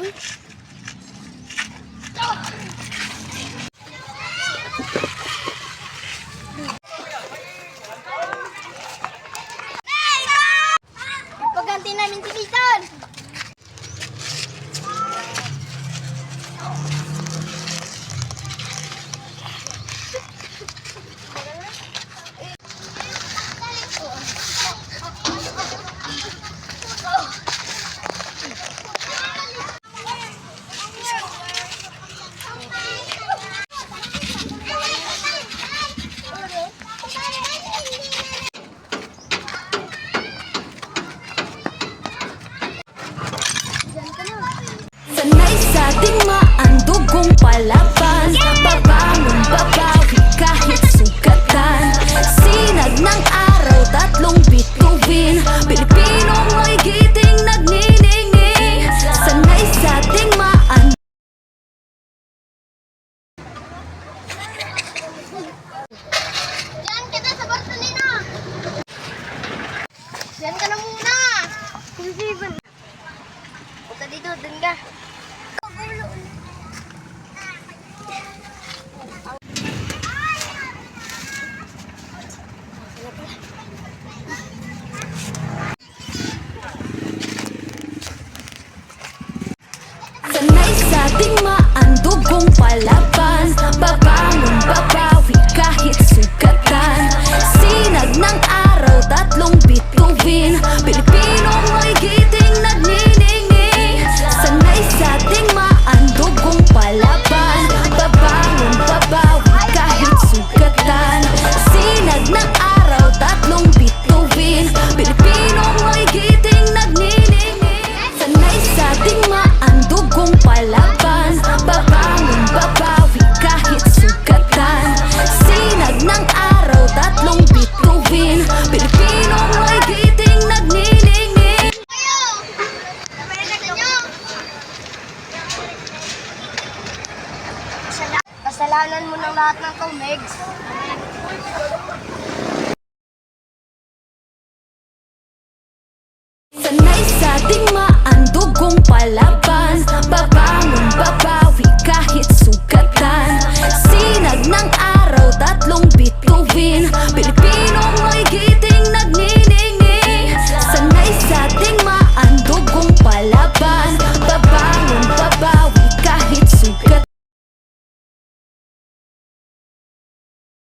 Paganti namin si Bison! lalaban Babangon babawi kahit sugatan. Sinag ng araw, tatlong bituin Pilipinong may giting nagniningi. Sanay sa tingmaan Diyan kita sa Barcelona. Diyan ka na muna. Kung season Punta dito, dun ka. palaban, baba. Kasalanan mo ng lahat ng to, Megs.